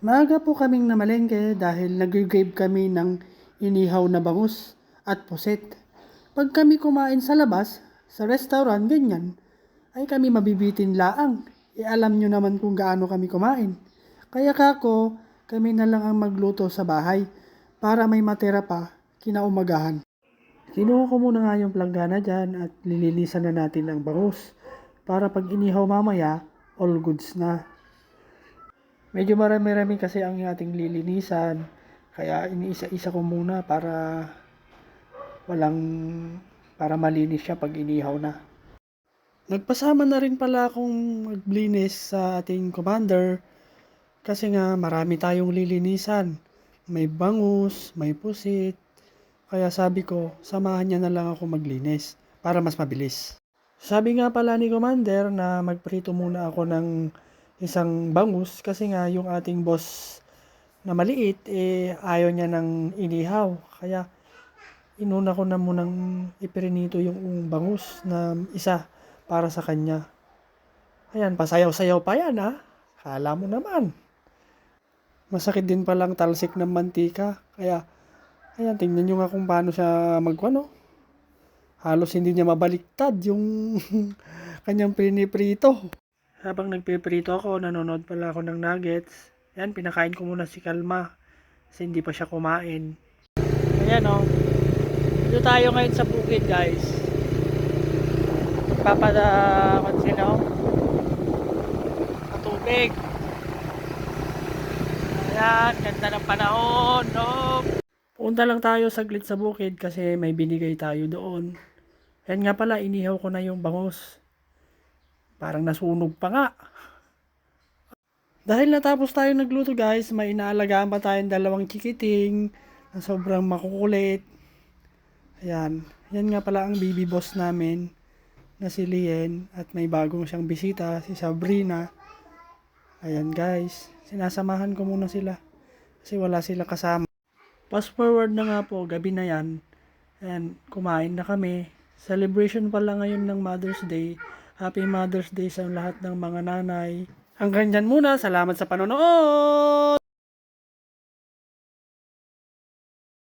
Maaga po kaming namalengke dahil nag-grave kami ng inihaw na bangus at puset. Pag kami kumain sa labas, sa restaurant, ganyan, ay kami mabibitin laang. E alam nyo naman kung gaano kami kumain. Kaya kako, kami na lang ang magluto sa bahay para may matira pa kinaumagahan. Kinuha ko muna nga yung planggana dyan at lilinisan na natin ang bangus para pag inihaw mamaya, all goods na. Medyo marami-rami kasi ang ating lilinisan. Kaya iniisa-isa ko muna para walang para malinis siya pag inihaw na. Nagpasama na rin pala akong maglinis sa ating commander kasi nga marami tayong lilinisan. May bangus, may pusit. Kaya sabi ko, samahan niya na lang ako maglinis para mas mabilis. Sabi nga pala ni commander na magprito muna ako ng isang bangus kasi nga yung ating boss na maliit eh ayaw niya ng inihaw. Kaya inuna ko na munang iprinito yung bangus na isa para sa kanya. Ayan pasayaw-sayaw pa yan ha kala mo naman. Masakit din palang talsik ng mantika. Kaya ayan tingnan nyo nga kung paano siya magkwano halos hindi niya mabaliktad yung kanyang piniprito habang nagpiprito ako, nanonood pala ako ng nuggets. Yan, pinakain ko muna si Kalma. Kasi hindi pa siya kumain. Ayan o. Oh. Dito tayo ngayon sa bukid guys. Papadakot sila o. Patubig. Ayan, ganda ng panahon. No? Punta lang tayo saglit sa bukid kasi may binigay tayo doon. Yan nga pala, inihaw ko na yung bangus. Parang nasunog pa nga. Dahil natapos tayo nagluto guys, may inaalagaan pa tayong dalawang chikiting na sobrang makukulit. Ayan. Yan nga pala ang baby boss namin na si Lien at may bagong siyang bisita, si Sabrina. Ayan guys, sinasamahan ko muna sila kasi wala sila kasama. Fast forward na nga po, gabi na yan. Ayan, kumain na kami. Celebration pala ngayon ng Mother's Day. Happy Mother's Day sa lahat ng mga nanay. Hanggang dyan muna. Salamat sa panonood!